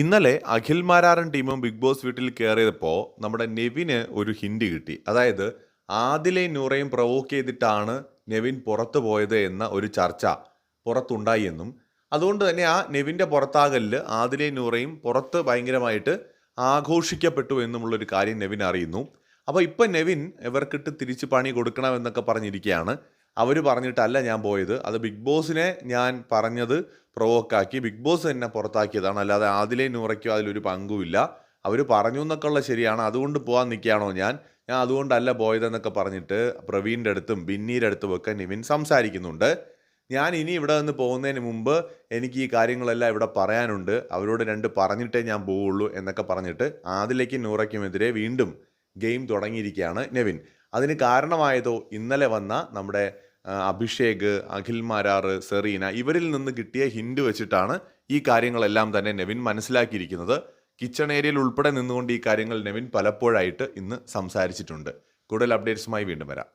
ഇന്നലെ അഖിൽ മാരാരൻ ടീമും big boss വീട്ടിൽ കയറിയപ്പോൾ നമ്മുടെ നെവിന് ഒരു ഹിൻഡ് കിട്ടി. അതായത് ആദിലെ നൂറയും പ്രൊവോക്ക് ചെയ്തിട്ടാണ് നെവിൻ പുറത്തു പോയത് എന്ന ഒരു ചർച്ച പുറത്തുണ്ടായി എന്നും. അതുകൊണ്ട് തന്നെ ആ നെവിന്റെ പുറത്താകലിൽ ആദിലെ നൂറയും പുറത്ത് ഭയങ്കരമായിട്ട് ആഘോഷിക്കപ്പെട്ടു എന്നുമുള്ളൊരു കാര്യം നെവിൻ അറിയുന്നു. അപ്പോൾ ഇപ്പം നെവിൻ ഇവർക്കിട്ട് തിരിച്ച് പണി കൊടുക്കണമെന്നൊക്കെ പറഞ്ഞിരിക്കുകയാണ്. അവർ പറഞ്ഞിട്ടല്ല ഞാൻ പോയത്. അത് ബിഗ് ബോസിനെ ഞാൻ പറഞ്ഞത് പ്രൊവോക്കാക്കി ബിഗ് ബോസ് തന്നെ പുറത്താക്കിയതാണ്. അല്ലാതെ ആദിലെ നൂറയ്ക്കോ അതിലൊരു പങ്കുമില്ല. അവർ പറഞ്ഞു എന്നൊക്കെ ഉള്ള ശരിയാണ്. അതുകൊണ്ട് പോകാൻ നിൽക്കുകയാണോ ഞാൻ? ഞാൻ അതുകൊണ്ടല്ല പോയതെന്നൊക്കെ പറഞ്ഞിട്ട് പ്രവീണിന്റെ അടുത്തും ബിന്നീന്റെ അടുത്തും ഒക്കെ നിവിൻ സംസാരിക്കുന്നുണ്ട്. ഞാൻ ഇനി ഇവിടെ നിന്ന് പോകുന്നതിന് മുമ്പ് എനിക്ക് ഈ കാര്യങ്ങളെല്ലാം ഇവിടെ പറയാനുണ്ട്. അവരോട് രണ്ട് പറഞ്ഞിട്ടേ ഞാൻ പോവുള്ളൂ എന്നൊക്കെ പറഞ്ഞിട്ട് ആദിലേക്കും നൂറയ്ക്കുമെതിരെ വീണ്ടും ഗെയിം തുടങ്ങിയിരിക്കുകയാണ് നെവിൻ. അതിന് കാരണമായതോ ഇന്നലെ വന്ന നമ്മുടെ അഭിഷേക് അഖിൽ മാരാറ് സെറീന ഇവരിൽ നിന്ന് കിട്ടിയ ഹിൻഡ് വെച്ചിട്ടാണ് ഈ കാര്യങ്ങളെല്ലാം തന്നെ നെവിൻ മനസ്സിലാക്കിയിരിക്കുന്നത്. കിച്ചൺ ഏരിയയിൽ ഉൾപ്പെടെ നിന്നുകൊണ്ട് ഈ കാര്യങ്ങൾ നെവിൻ പലപ്പോഴായിട്ട് ഇന്ന് സംസാരിച്ചിട്ടുണ്ട്. കൂടുതൽ അപ്ഡേറ്റ്സുമായി വീണ്ടും വരാം.